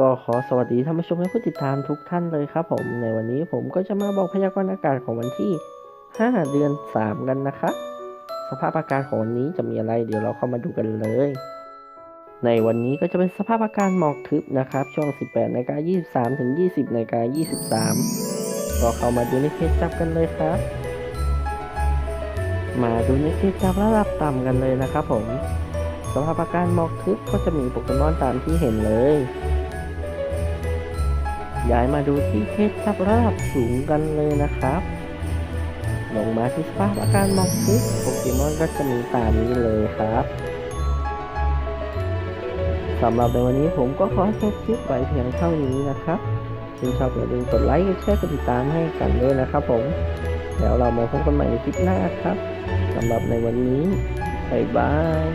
ก็ขอสวัสดีท่านผู้ชมและผู้ติดตามทุกท่านเลยครับผมในวันนี้ผมก็จะมาบอกพยากรณ์อากาศของวันที่ 5 เดือน 3 กันนะครับสภาพอากาศของวันนี้จะมีอะไร เดี๋ยวเราเข้ามาดูกันเลย ในวันนี้ก็จะเป็นสภาพอากาศหมอกทึบนะครับ ช่วง 18นาฬิกา23 ถึง 20นาฬิกา23 ก็เข้ามาดูในเพจจับกันเลยครับ มาดูในเพจจับระดับต่ำกันเลยนะครับผมสภาพอากาศหมอกทึบก็จะมีโปเกมอนตามที่เห็นเลย ย้ายมาดูที่เพชรจับระดับสูงกันเลยนะครับ ลงมาที่สภาพอากาศมอกทึบโปเกมอนก็จะมีตามนี้เลยครับสำหรับในวันนี้ผมก็ขอจบคลิปไว้เพียงเท่านี้นะครับถ้าชอบอย่าลืมกดไลค์กดแชร์กดติดตามให้กันด้วยนะครับผม แล้วเรามาพบกันใหม่ในคลิปหน้าครับสำหรับในวันนี้ บ๊ายบาย